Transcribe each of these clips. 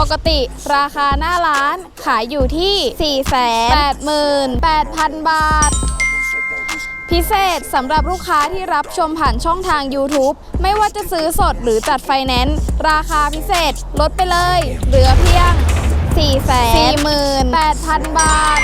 ปกติราคาหน้าร้านขายอยู่ที่ 488,000 บาท พิเศษสำหรับลูกค้าที่รับชมผ่านช่องทาง YouTube ไม่ว่าจะซื้อสดหรือจัดไฟแนนซ์ราคาพิเศษลดไปเลย เหลือเพียง 448,000 บาท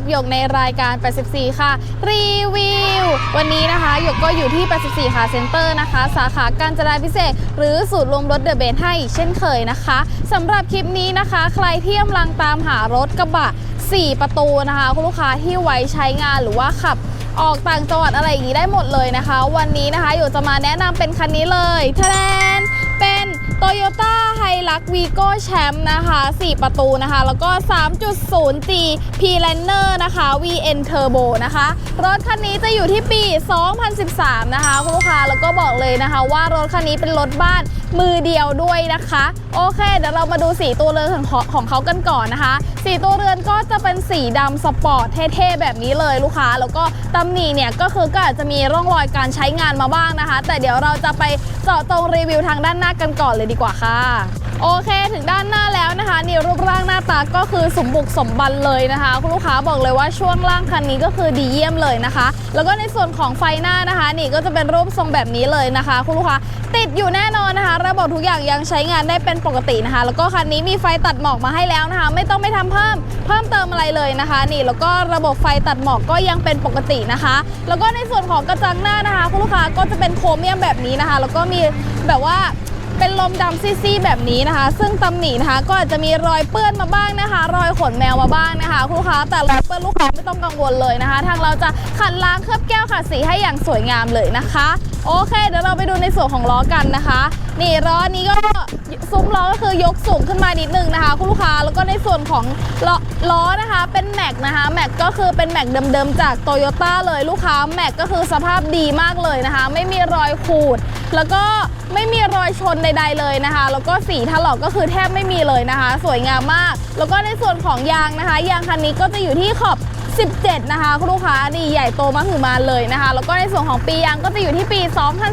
กับหยกในรายการ 84 ค่ะ รีวิว วันนี้นะคะหยกก็อยู่ที่ 84 ค่ะเซ็นเตอร์นะคะ สาขาการจนาพิเศษ หรือสูตรรวมรถเดอะเบนให้อีกเช่นเคยนะคะสำหรับคลิปนี้นะคะ ใครที่กำลังตามหารถกระบะ 4 ประตูนะคะ คุณลูกค้าที่ไว้ใช้งานหรือว่าขับออกต่างจังหวัดอะไรอย่างนี้ได้หมดเลยนะคะ วันนี้นะคะหยกจะมาแนะนำเป็นคันนี้เลยทะ แนนเป็น Toyota Hilux Vigo Champ นะคะ 4 ประตูนะคะ แล้วก็ 3.0G P Lanner นะคะ VN Turbo นะคะ รถคันนี้จะอยู่ที่ปี 2013 นะคะ คุณลูกค้า แล้วก็บอกเลยนะคะว่ารถคันนี้เป็นรถบ้าน มือเดียวด้วยนะคะ โอเคเดี๋ยวเรามาดูสีตัวเรือนของเขาของเขากันก่อนนะคะ สีตัวเรือนก็จะเป็นสีดำสปอร์ตเท่ๆแบบนี้เลยลูกค้า แล้วก็ตำหนิเนี่ยก็คือก็อาจจะมีร่องรอยการใช้งานมาบ้างนะคะ แต่เดี๋ยวเราจะไปเจาะตรงรีวิวทางด้านหน้ากันก่อนเลยดีกว่าค่ะ โอเคถึงด้านหน้าแล้วนะคะนี่รูปร่างหน้าตาก็คือสมบุกสมบันเลยนะคะ คุณลูกค้าบอกเลยว่าช่วงล่างคันนี้ก็คือดีเยี่ยมเลยนะคะ แล้วก็ในส่วนของไฟหน้านะคะ นี่ก็จะเป็นรูปทรงแบบนี้เลยนะคะ คุณลูกค้าติดอยู่แน่นอนนะคะ ระบบทุกอย่างยังใช้งานได้เป็นปกตินะคะ แล้วก็คันนี้มีไฟตัดหมอกมาให้แล้วนะคะ ไม่ต้องไปทำเพิ่มเพิ่มเติมอะไรเลยนะคะ นี่แล้วก็ระบบไฟตัดหมอกก็ยังเป็นปกตินะคะ แล้วก็ในส่วนของกระจังหน้านะคะ คุณลูกค้าก็จะเป็นโครเมียมแบบนี้นะคะ แล้วก็มีแบบว่า เป็นลมดำซี่ๆแบบนี้นะคะ ซึ่งตำหนินะคะ ก็อาจจะมีรอยเปื้อนมาบ้างนะคะ รอยขนแมวมาบ้างนะคะคุณลูกค้าแต่รอยเปื้อนลูกค้าไม่ต้องกังวลเลยนะคะ ทางเราจะขัดล้างเคลือบแก้วขัดสีให้อย่างสวยงามเลยนะคะ โอเค เดี๋ยวเราไปดูในส่วนของล้อกันนะคะ นี่ล้อนี้ก็ซุ้มล้อก็คือยกสูงขึ้นมานิดนึงนะคะ คุณลูกค้าแล้วก็ในส่วนของล้อล้อนะคะเป็นแม็กนะคะแม็กก็คือเป็นแม็กเดิมๆจากโตโยต้าเลยลูกค้าแม็กก็คือสภาพดีมากเลยนะคะ ไม่มีรอยขูด แล้วก็ไม่มีรอยชนใด ๆเลยนะคะ แล้วก็สีถลอกก็คือแทบไม่มีเลยนะคะ สวยงามมาก แล้วก็ในส่วนของยางนะคะ ยางคันนี้ก็จะอยู่ที่ขอบ 17 นะคะคุณลูกค้านี่ใหญ่โตมหึมาเลยนะคะ แล้วก็ในส่วนของปียางก็จะอยู่ที่ปี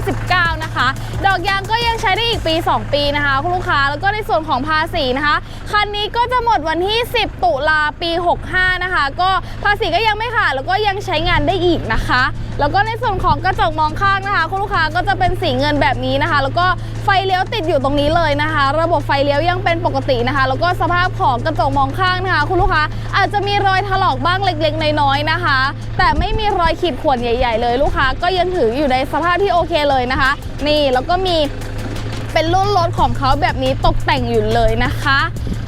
2019 นะคะ ดอกยางก็ยังใช้ได้อีกปี 2 ปีนะคะคุณลูกค้าแล้วก็ในส่วนของภาษีนะคะคันนี้ก็จะหมดวันที่ 10 ตุลาปี 65 นะคะ ก็ภาษีก็ยังไม่ขาดแล้วก็ยังใช้งานได้อีกนะคะ แล้วก็ในส่วนของกระจกมองข้างนะคะคุณลูกค้าก็จะเป็นสีเงินแบบนี้นะคะ แล้วก็ไฟเลี้ยวติดอยู่ตรงนี้เลยนะคะ ระบบไฟเลี้ยวยังเป็นปกตินะคะ แล้วก็สภาพของกระจกมองข้างนะคะ คุณลูกค้าอาจจะมีรอยถลอกบ้างเล็ก็กๆ น้อยๆนะคะ แต่ไม่มีรอยขีดข่วนใหญ่ ๆ เลยลูกค้าก็ยังถืออยู่ในสภาพที่โอเคเลยนะคะ นี่แล้วก็มี เป็นรุ่นรถของเขาแบบนี้ตกแต่งอยู่เลยนะคะ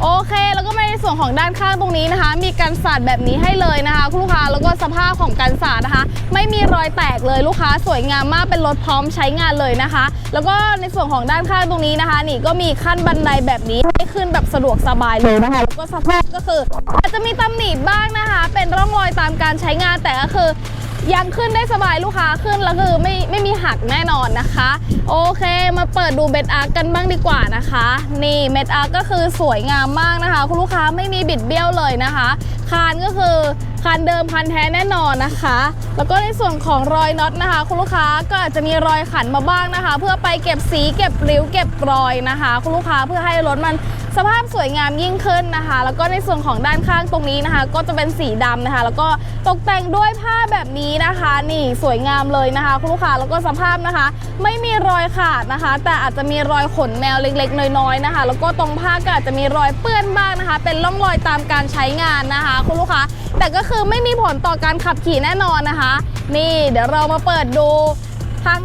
โอเค แล้วก็มาในส่วนของด้านข้างตรงนี้นะคะ มีการสาดแบบนี้ให้เลยนะคะคุณลูกค้าแล้วก็สภาพของการสาดนะคะ ไม่มีรอยแตกเลยลูกค้าสวยงามมากเป็นรถพร้อมใช้งานเลยนะคะ แล้วก็ในส่วนของด้านข้างตรงนี้นะคะ นี่ก็มีขั้นบันไดแบบนี้ให้ขึ้นแบบสะดวกสบายเลยนะคะแล้วก็สภาพก็คือ อาจจะมีตำหนิบ้างนะคะ เป็นร่องรอยตามการใช้งานแต่ก็คือ ยังขึ้นได้สบายลูกค้าขึ้นแล้วคือไม่ไม่มีหักแน่นอนนะคะ โอเคมาเปิดดูเบ็ดอาร์กันบ้างดีกว่านะคะ นี่เบ็ดอาร์ก็คือสวยงามมากนะคะ คุณลูกค้าไม่มีบิดเบี้ยวเลยนะคะ คานก็คือคานเดิมพันแท้แน่นอนนะคะ แล้วก็ในส่วนของรอยน็อตนะคะ คุณลูกค้าก็อาจจะมีรอยขันมาบ้างนะคะ เพื่อไปเก็บสีเก็บริ้วเก็บรอยนะคะ คุณลูกค้าเพื่อให้รถมันสภาพสวยงามยิ่งขึ้นนะคะ แล้วก็ในส่วนของด้านข้างตรงนี้นะคะ ก็จะเป็นสีดำนะคะ แล้วก็ตกแต่งด้วยผ้าแบบนี้นะคะ นี่สวยงามเลยนะคะคุณลูกค้าแล้วก็สภาพนะคะ ไม่มีรอยขาดนะคะ แต่อาจจะมีรอยขนแมวเล็กๆ น้อยๆนะคะ แล้วก็ตรงผ้าก็อาจจะมีรอยเปื้อนบ้างนะคะ เป็นร่องรอยตามการใช้งานนะคะคุณลูกค้าแต่ก็คือไม่มีผลต่อการขับขี่แน่นอนนะคะ นี่เดี๋ยวเรามาเปิดดูทาง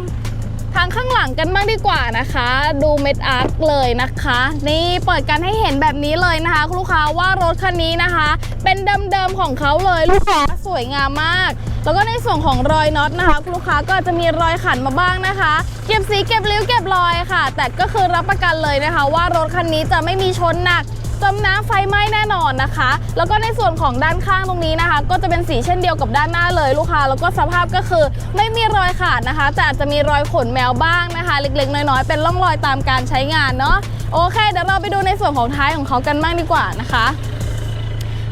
ทางข้างหลังกันบ้างดีกว่านะคะ ดูเม็ดอาร์คเลยนะคะ นี่เปิดกันให้เห็นแบบนี้เลยนะคะคุณลูกค้าว่ารถคันนี้นะคะ เป็นเดิมๆของเขาเลยลูกค้าสวยงามมาก แล้วก็ในส่วนของรอยน็อตนะคะคุณลูกค้าก็จะมีรอยขันมาบ้างนะคะ เก็บสีเก็บริ้วเก็บรอยค่ะ แต่ก็คือรับประกันเลยนะคะ ว่ารถคันนี้จะไม่มีชนหนัก จมน้ำไฟไหม้แน่นอนนะคะ แล้วก็ในส่วนของด้านข้างตรงนี้นะคะ ก็จะเป็นสีเช่นเดียวกับด้านหน้าเลยลูกค้า แล้วก็สภาพก็คือไม่มีรอยขาดนะคะ แต่อาจจะมีรอยขนแมวบ้างนะคะ เล็กๆ น้อยๆ เป็นร่องรอยตามการใช้งานเนาะโอเคเดี๋ยวเราไปดูในส่วนของท้ายของเขากันบ้างดีกว่านะคะ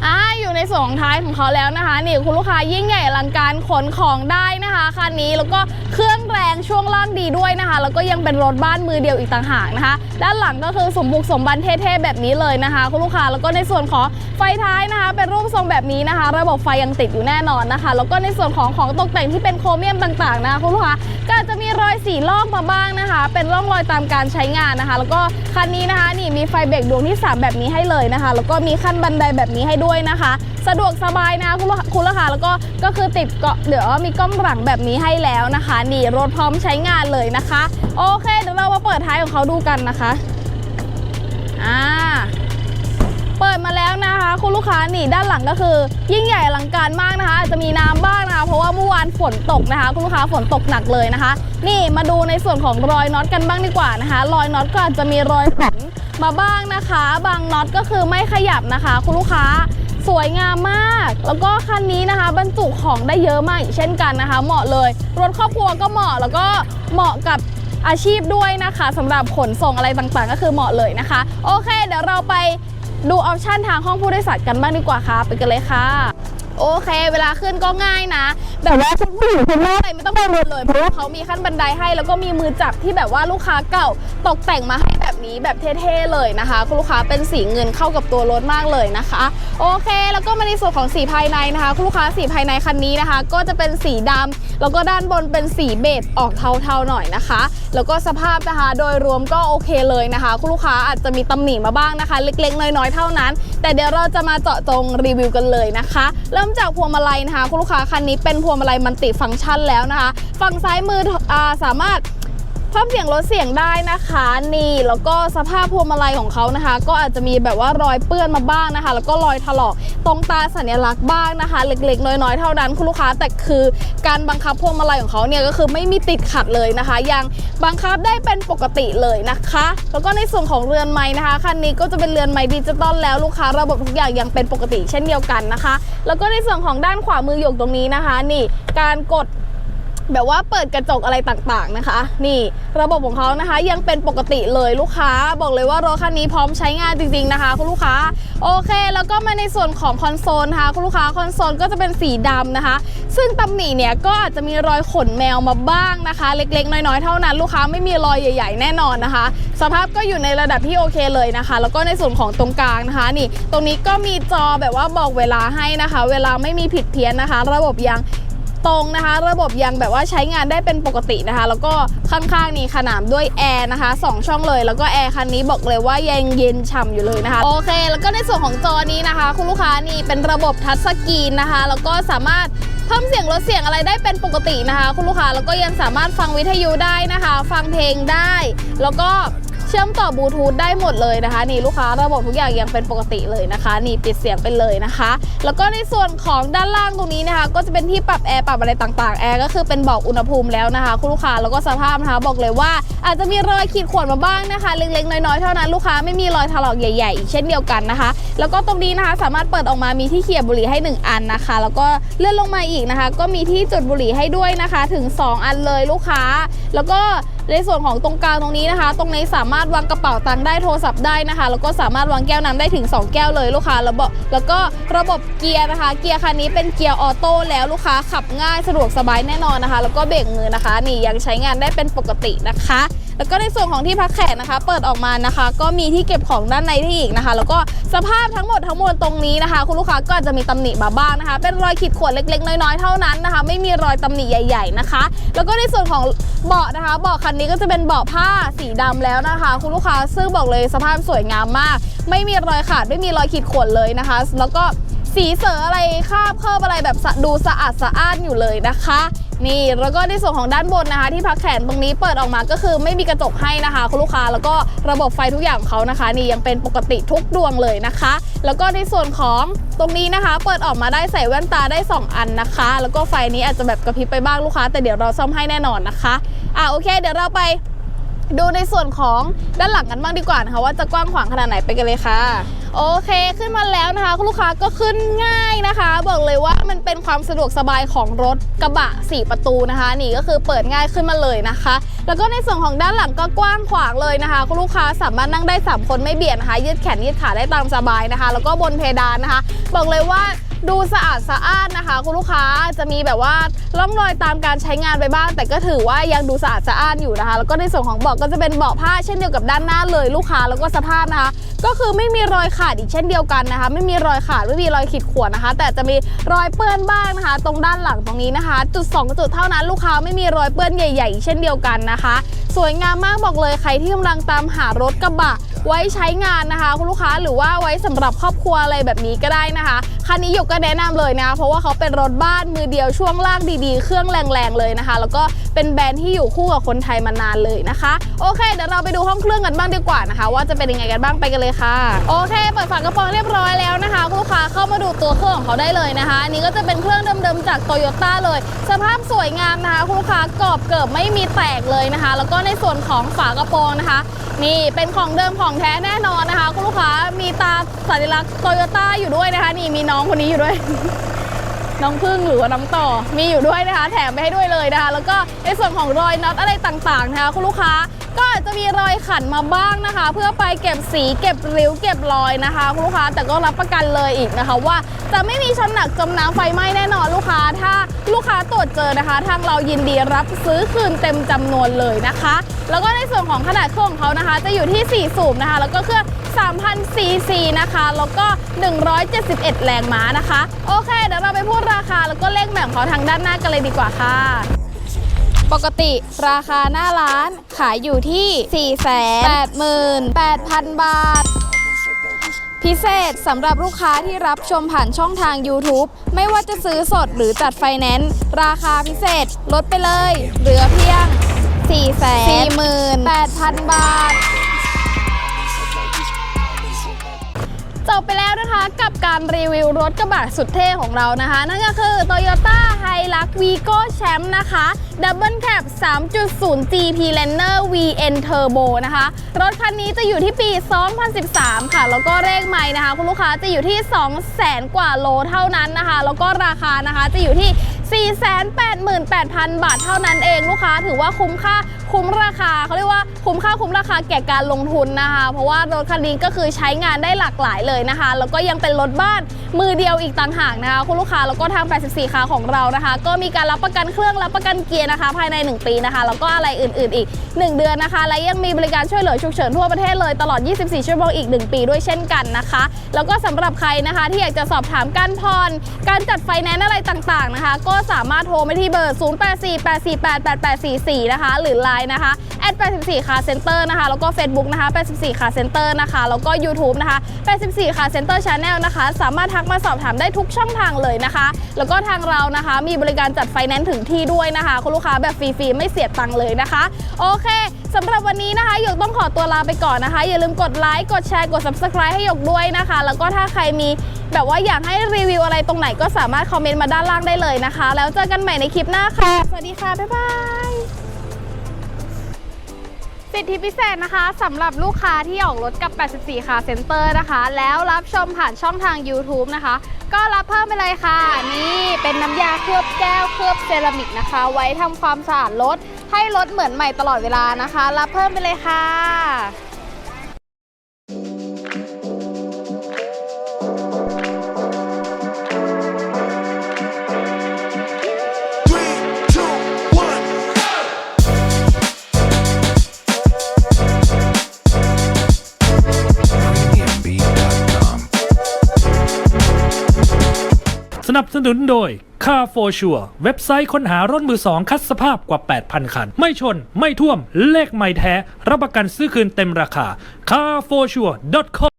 อ่าอ ในส่วนของท้ายของเขาแล้วนะคะ นี่คุณลูกค้ายิ่งใหญ่อลังการขนของได้นะคะคันนี้แล้วก็เครื่องแรงช่วงล่างดีด้วยนะคะ แล้วก็ยังเป็นรถบ้านมือเดียวอีกต่างหากนะคะ ด้านหลังก็คือสมบุกสมบันเท่ๆแบบนี้เลยนะคะ คุณลูกค้าแล้วก็ในส่วนของไฟท้ายนะคะ เป็นรูปทรงแบบนี้นะคะ ระบบไฟยังติดอยู่แน่นอนนะคะ แล้วก็ในส่วนของของตกแต่งที่เป็นโครเมียมต่างๆนะคะคุณลูกค้าก็จจะมีรอยสีลอกมาบ้างนะคะ เป็นร่องรอยตามการใช้งานนะคะ แล้วก็คันนี้นะคะนี่มีไฟเบรกดวงที่ 3 แบบนี้ให้เลยนะคะ แล้วก็มีขั้นบันไดแบบนี้ให้ด้วยนะคะสะดวกสบายนะคุณลูกคุณลูกค้าแล้วก็ก็คือติดเกาะเดี๋ยวมีกล้องหลังแบบนี้ให้แล้วนะคะ นี่รถพร้อมใช้งานเลยนะคะ โอเคเดี๋ยวเรามาเปิดท้ายของเขาดูกันนะคะอ่าเปิดมาแล้วนะคะ คุณลูกค้านี่ด้านหลังก็คือ ยิ่งใหญ่อลังการมากนะคะอาจจะมีน้ำบ้างนะคะเพราะว่าเมื่อวานฝนตกนะคะ คุณลูกค้าฝนตกหนักเลยนะคะ นี่มาดูในส่วนของรอยน็อตกันบ้างดีกว่านะคะ รอยน็อตก็อาจจะมีรอยขันมาบ้างนะคะ บางน็อตก็คือไม่ขยับนะคะ คุณลูกค้า สวยงามมาก แล้วก็คันนี้นะคะ บรรจุของได้เยอะมากอีกเช่นกันนะคะ เหมาะเลย รถครอบครัวก็เหมาะแล้วก็เหมาะกับอาชีพด้วยนะคะสำหรับขนส่งอะไรต่างๆ ก็คือเหมาะเลยนะคะ โอเค เดี๋ยวเราไปดูออปชันทางห้องผู้โดยสารกันบ้างดีกว่าค่ะไปกันเลยค่ะ โอเค เวลาขึ้นก็ง่ายนะแบบว่าคุณผู้หญิงคุณแม่อะไรไม่ต้องกังวลเลยเพราะว่าเขามีขั้นบันไดให้ แล้วก็มีมือจับที่แบบว่าลูกค้าเก่าตกแต่งมาให้ แบบนี้แบบเท่ๆเลยนะคะคุณลูกค้าเป็นสีเงินเข้ากับตัวรถมากเลยนะคะ โอเค แล้วก็มาในส่วนของสีภายในนะคะคุณลูกค้าสีภายในคันนี้นะคะ ก็จะเป็นสีดำแล้วก็ด้านบนเป็นสีเบจออกเทาๆหน่อยนะคะ แล้วก็สภาพนะคะ โดยรวมก็โอเคเลยนะคะคุณลูกค้าอาจจะมีตำหนิมาบ้างนะคะ เล็กๆ น้อยๆเท่านั้น แต่เดี๋ยวเราจะมาเจาะจงรีวิวกันเลยนะคะ เริ่มจากพวงมาลัยนะคะคุณลูกค้าคันนี้เป็นพวงมาลัยมันติฟังก์ชันแล้วนะคะ ฝั่งซ้ายมืออาสามารถ เพิ่มเสียงลดเสียงได้นะคะนี่แล้วก็สภาพพวงมาลัยของเขานะคะ ก็อาจจะมีแบบว่ารอยเปื้อนมาบ้างนะคะ แล้วก็รอยถลอกตรงตาสัญลักษณ์บ้างนะคะ เล็กๆ น้อยๆเท่านั้นคุณลูกค้าแต่คือการบังคับพวงมาลัยของเขาเนี่ยก็คือไม่มีติดขัดเลยนะคะ ยังบังคับได้เป็นปกติเลยนะคะ แล้วก็ในส่วนของเรือนไม้นะคะคันนี้ก็จะเป็นเรือนไม้ดิจิตอลแล้วลูกค้าระบบทุกอย่างยังเป็นปกติเช่นเดียวกันนะคะ แล้วก็ในส่วนของด้านขวามือหยกตรงนี้นะคะ นี่การกด แบบว่าเปิดกระจกอะไรต่างๆนะคะ นี่ระบบของเขานะคะยังเป็นปกติเลยลูกค้าบอกเลยว่ารถคันนี้พร้อมใช้งานจริงๆนะคะ คุณลูกค้าโอเค แล้วก็มาในส่วนของคอนโซลนะคะคุณลูกค้าคอนโซลก็จะเป็นสีดำนะคะ ซึ่งตำหนิเนี่ยก็อาจจะมีรอยขนแมวมาบ้างนะคะ เล็กๆ น้อยๆเท่านั้นลูกค้าไม่มีรอยใหญ่ ๆ แน่นอนนะคะ สภาพก็อยู่ในระดับที่โอเคเลยนะคะ แล้วก็ในส่วนของตรงกลางนะคะ นี่ ตรงนี้ก็มีจอแบบว่าบอกเวลาให้นะคะ เวลาไม่มีผิดเพี้ยนนะคะ ระบบยัง ตรงนะคะ ระบบยังแบบว่าใช้งานได้เป็นปกตินะคะ แล้วก็ข้างๆนี่ขนามด้วยแอร์นะคะสองช่องเลย แล้วก็แอร์คันนี้บอกเลยว่ายังเย็นฉ่ำอยู่เลยนะคะ โอเค แล้วก็ในส่วนของจอนี้นะคะ คุณลูกค้านี่เป็นระบบทัชสกรีนนะคะ แล้วก็สามารถเพิ่มเสียงลดเสียงอะไรได้เป็นปกตินะคะ คุณลูกค้าแล้วก็ยังสามารถฟังวิทยุได้นะคะ ฟังเพลงได้ แล้วก็ ชื่อมต่อบลูทูธได้หมดเลยนะคะ นี่ลูกค้าระบบทุกอย่างยังเป็นปกติเลยนะคะ นี่ปิดเสียงไปเลยนะคะ แล้วก็ในส่วนของด้านล่างตรงนี้นะคะ ก็จะเป็นที่ปรับแอร์ปรับอะไรต่างๆแอร์ก็คือเป็นบอกอุณหภูมิแล้วนะคะ คุณลูกค้าแล้วก็สภาพนะคะ บอกเลยว่าอาจจะมีรอยขีดข่วนมาบ้างนะคะ เล็กๆน้อยๆเท่านั้นลูกค้าไม่มีรอยถลอกใหญ่ๆอีกเช่นเดียวกันนะคะ แล้วก็ตรงนี้นะคะสามารถเปิดออกมามีที่เขี่ยบบุหรี่ให้ 1 อันนะคะ แล้วก็เลื่อนลงมาอีกนะคะ ก็มีที่จุดบุหรี่ให้ด้วยนะคะ ถึง 2 อันเลยลูกค้า แล้วก็ ในส่วนของตรงกลางตรงนี้นะคะ ตรงนี้สามารถวางกระเป๋าตังค์ได้โทรศัพท์ได้นะคะ แล้วก็สามารถวางแก้วน้ำได้ถึง 2 แก้วเลยลูกค้าระบบแล้วก็ระบบเกียร์นะคะ เกียร์คันนี้เป็นเกียร์ออโต้แล้วลูกค้าขับง่ายสะดวกสบายแน่นอนนะคะ แล้วก็เบรกมือนะคะ นี่ยังใช้งานได้เป็นปกตินะคะ แล้วก็ในส่วนของที่พักแขกนะคะ เปิดออกมานะคะ ก็มีที่เก็บของด้านในที่อีกนะคะ แล้วก็สภาพทั้งหมดทั้งมวลตรงนี้นะคะ คุณลูกค้าก็อาจจะมีตำหนิมาบ้างนะคะ เป็นรอยขีดข่วนเล็กๆ น้อยๆเท่านั้นนะคะ ไม่มีรอยตำหนิใหญ่ๆนะคะ แล้วก็ในส่วนของเบาะนะคะเบาะคันนี้ก็จะเป็นเบาะผ้าสีดำแล้วนะคะ คุณลูกค้าซึ่งบอกเลยสภาพสวยงามมาก ไม่มีรอยขาดไม่มีรอยขีดข่วนเลยนะคะ แล้วก็สีเสืออะไรคราบเคิบอะไรแบบดูสะอาดสะอ้านอยู่เลยนะคะ นี่แล้วก็ในส่วนของด้านบนนะคะ ที่พักแขนตรงนี้เปิดออกมาก็คือไม่มีกระจกให้นะคะ คุณลูกค้าแล้วก็ระบบไฟทุกอย่างของเขานะคะ นี่ยังเป็นปกติทุกดวงเลยนะคะ แล้วก็ในส่วนของตรงนี้นะคะ เปิดออกมาได้ใส่แว่นตาได้ 2 อันนะคะ แล้วก็ไฟนี้อาจจะแบบกระพริบไปบ้างลูกค้า แต่เดี๋ยวเราซ่อมให้แน่นอนนะคะอะโอเค เดี๋ยวเราไป ดูในส่วนของด้านหลังกันบ้างดีกว่านะคะว่าจะกว้างขวางขนาดไหนไปกันเลยค่ะ โอเคขึ้นมาแล้วนะคะคุณลูกค้าก็ขึ้นง่ายนะคะ บอกเลยว่ามันเป็นความสะดวกสบายของรถกระบะ 4 ประตูนะคะ นี่ก็คือเปิดง่ายขึ้นมาเลยนะคะ แล้วก็ในส่วนของด้านหลังก็กว้างขวางเลยนะคะคุณลูกค้าสามารถนั่งได้ 3 คนไม่เบียดนะคะยืดแขนยืดขาได้ตามสบายนะคะ แล้วก็บนเพดานนะคะ บอกเลยว่า ดูสะอาดสะอ้านนะคะ คุณลูกค้าจะมีแบบว่าร่องรอยตามการใช้งานไปบ้าง แต่ก็ถือว่ายังดูสะอาดสะอ้านอยู่นะคะ แล้วก็ในส่วนของเบาะก็จะเป็นเบาะผ้าเช่นเดียวกับด้านหน้าเลยลูกค้าแล้วก็สภาพนะคะ ก็คือไม่มีรอยขาดอีกเช่นเดียวกันนะคะ ไม่มีรอยขาดไม่มีรอยขีดข่วนนะคะ แต่จะมีรอยเปื้อนบ้างนะคะ ตรงด้านหลังตรงนี้นะคะ จุด 2 จุดเท่านั้นลูกค้าไม่มีรอยเปื้อนใหญ่ ๆ เช่นเดียวกันนะคะ สวยงามมากบอกเลยใครที่กำลังตามหารถกระบะไว้ใช้งานนะคะ คุณลูกค้าหรือว่าไว้สำหรับครอบครัวอะไรแบบนี้ก็ได้นะคะคันนี้หยกก็แนะนำเลยนะ เพราะว่าเขาเป็นรถบ้านมือเดียวช่วงล่างดีๆ เครื่องแรงๆเลยนะคะ แล้วก็เป็นแบรนด์ที่อยู่คู่กับคนไทยมานานเลยนะคะ โอเคเดี๋ยวเราไปดูห้องเครื่องกันบ้างดีกว่านะคะ ว่าจะเป็นยังไงกันบ้างไปกันเลยค่ะ โอเคเปิดฝากระโปรงเรียบร้อยแล้วนะคะคุณลูกค้าเข้ามาดูตัวเครื่องของเขาได้เลยนะคะอันนี้ก็จะเป็นเครื่องเดิมๆจากโตโยต้าเลย สภาพสวยงามนะคะคุณลูกค้ากรอบเกิบไม่มีแตกเลยนะคะ แล้วก็ในส่วนของฝากระโปรงนะคะ นี่เป็นของเดิมของแท้แน่นอนนะคะ คุณลูกค้ามีตาสัญลักษณ์โตโยต้าอยู่ด้วยนะคะ นี่มีน้องคนนี้อยู่ด้วย น้องพึ่งหรือว่าน้องต่อมีอยู่ด้วยนะคะ แถมไปให้ด้วยเลยนะคะ แล้วก็ในส่วนของรอยน็อตอะไรต่างๆนะคะ คุณลูกค้า ก็อาจจะมีรอยขันมาบ้างนะคะ เพื่อไปเก็บสีเก็บริ้วเก็บรอยนะคะคุณลูกค้าแต่ก็รับประกันเลยอีกนะคะ ว่าจะไม่มีชนหนักจมน้ำไฟไหม้แน่นอนลูกค้า ถ้าลูกค้าตรวจเจอนะคะ ทางเรายินดีรับซื้อคืนเต็มจำนวนเลยนะคะ แล้วก็ในส่วนของขนาดเครื่องของเขานะคะ จะอยู่ที่ 4 สูบนะคะ แล้วก็เครื่อง3,000ซีซีนะคะ แล้วก็ 171 แรงม้านะคะ โอเค เดี๋ยวเราไปพูดราคาแล้วก็เลขแบ่ของเขาทางด้านหน้ากันเลยดีกว่าค่ะ ปกติราคาหน้าร้านขายอยู่ที่ 488,000 บาท พิเศษสำหรับลูกค้าที่รับชมผ่านช่องทาง YouTube ไม่ว่าจะซื้อสดหรือจัดไฟแนนซ์ราคาพิเศษลดไปเลย เหลือเพียง 448,000 บาท จบไปแล้วนะคะกับการรีวิวรถกระบะสุดเท่ของเรานะคะ นั่นก็คือ Toyota Hilux Vigo Champ นะคะ Double Cab 3.0 GP Lanner VN Turbo นะคะ รถคันนี้จะอยู่ที่ปี 2013 ค่ะ แล้วก็เลขไม้นะคะ คุณลูกค้าจะอยู่ที่ 200,000กว่าโลเท่านั้นนะคะ แล้วก็ราคานะคะจะอยู่ที่ 488,000 บาทเท่านั้นเองลูกค้าถือว่าคุ้มค่าคุ้มราคาเขาเรียกว่าคุ้มค่าคุ้มราคาแก่การลงทุนนะคะ เพราะว่ารถคันนี้ก็คือใช้งานได้หลากหลายเลยนะคะ แล้วก็ยังเป็นรถบ้านมือเดียวอีกต่างหากนะคะ คุณลูกค้าแล้วก็ทาง 84คาของเรานะคะ ก็มีการรับประกันเครื่องรับประกันเกียร์นะคะ ภายใน 1 ปีนะคะ แล้วก็อะไรอื่น ๆ อีก 1 เดือนนะคะ และยังมีบริการช่วยเหลือฉุกเฉินทั่วประเทศเลยตลอด 24 ชั่วโมงอีก 1 ปีด้วยเช่นกันนะคะ แล้วก็สำหรับใครนะคะที่อยากจะสอบถามการผ่อนการจัดไฟแนนซ์อะไรต่างๆนะคะ ก็็สามารถโทรไปที่เบอร์ 0848488844 นะคะ หรือ Line นะคะ84 Car Center นะคะ แล้วก็ Facebook นะคะ 84 Car Center นะคะ แล้วก็ YouTube นะคะ 84 Car Center Channel นะคะ สามารถทักมาสอบถามได้ทุกช่องทางเลยนะคะ แล้วก็ทางเรานะคะ มีบริการจัดไฟแนนซ์ถึงที่ด้วยนะคะ คุณลูกค้าแบบฟรีๆ ไม่เสียตังค์เลยนะคะ โอเคสำหรับวันนี้นะคะหยกต้องขอตัวลาไปก่อนนะคะ อย่าลืมกดไลค์กดแชร์กด Subscribe ให้หยกด้วยนะคะ แล้วก็ถ้าใครมีแบบว่าอยากให้รีวิวอะไรตรงไหนก็สามารถคอมเมนต์มาด้านล่างได้เลยนะคะแล้วเจอกันใหม่ในคลิปหน้าค่ะ สวัสดีค่ะ บ๊ายบายสิทธิพิเศษนะคะสำหรับลูกค้าที่ออกรถกับ 84 ค่ะเซ็นเตอร์นะคะ แล้วรับชมผ่านช่องทาง YouTube นะคะ ก็รับเพิ่มไปเลยค่ะ นี่เป็นน้ำยาเคลือบแก้วเคลือบเซรามิกนะคะ ไว้ทำความสะอาดรถให้รถเหมือนใหม่ตลอดเวลานะคะ รับเพิ่มไปเลยค่ะ สนับสนุนโดย Car for Sure เว็บไซต์ค้นหารถมือสองคัดสภาพกว่า 8,000 คัน ไม่ชน ไม่ท่วม เลขไม่แท้ รับประกันซื้อคืนเต็มราคา carforsure.com